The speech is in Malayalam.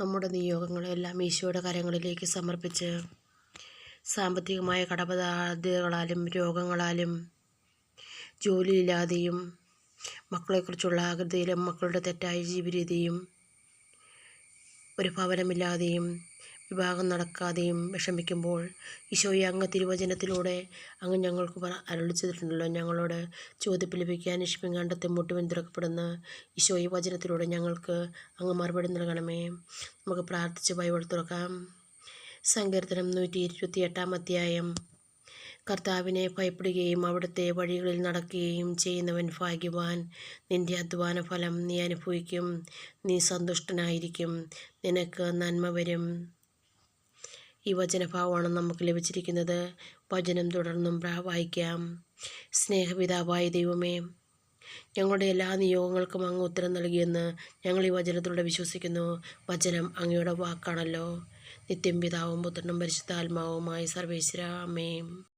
നമ്മുടെ നിയോഗങ്ങളെല്ലാം ഈശോയുടെ കരങ്ങളിലേക്ക് സമർപ്പിച്ച് സാമ്പത്തികമായ കടബാധ്യതകളാലും രോഗങ്ങളാലും ജോലിയില്ലാതെയും മക്കളെക്കുറിച്ചുള്ള ആകൃതിയിലും മക്കളുടെ തെറ്റായ ജീവിതരീതിയും ഒരു ഭവനമില്ലാതെയും വിവാഹം നടക്കാതെയും വിഷമിക്കുമ്പോൾ ഈശോയെ അങ്ങ് തിരുവചനത്തിലൂടെ അങ്ങ് ഞങ്ങൾക്ക് പറ ഞങ്ങളോട് ചോദ്യപ്പ് ലഭിക്കാൻ ഇഷ്പിൻ കണ്ടെത്തി മുട്ടുവിൻ തുറക്കപ്പെടുന്ന ഈശോയെ വചനത്തിലൂടെ ഞങ്ങൾക്ക് അങ്ങ് മറുപടി നൽകണമേ. നമുക്ക് പ്രാർത്ഥിച്ച് ബൈബിൾ തുറക്കാം. സങ്കീർത്തനം നൂറ്റി ഇരുപത്തി എട്ടാം അധ്യായം. കർത്താവിനെ ഭയപ്പെടുകയും അവിടുത്തെ വഴികളിൽ നടക്കുകയും ചെയ്യുന്നവൻ ഭാഗ്യവാൻ. നിന്റെ അധ്വാന ഫലം നീ അനുഭവിക്കും. നീ സന്തുഷ്ടനായിരിക്കും. നിനക്ക് നന്മ വരും. ഈ വചനഭാവമാണ് നമുക്ക് ലഭിച്ചിരിക്കുന്നത്. വചനം തുടർന്നും വായിക്കാം. സ്നേഹപിതാവായ ദൈവമേ ഞങ്ങളുടെ എല്ലാ നിയോഗങ്ങൾക്കും അങ്ങ് ഉത്തരം നൽകിയെന്ന് ഞങ്ങൾ ഈ വചനത്തിലൂടെ വിശ്വസിക്കുന്നു. വചനം അങ്ങയുടെ വാക്കാണല്ലോ. നിത്യം പിതാവും പുത്രനും പരിശുദ്ധാത്മാവുമായി സർവേശ്വര. അമ്മയും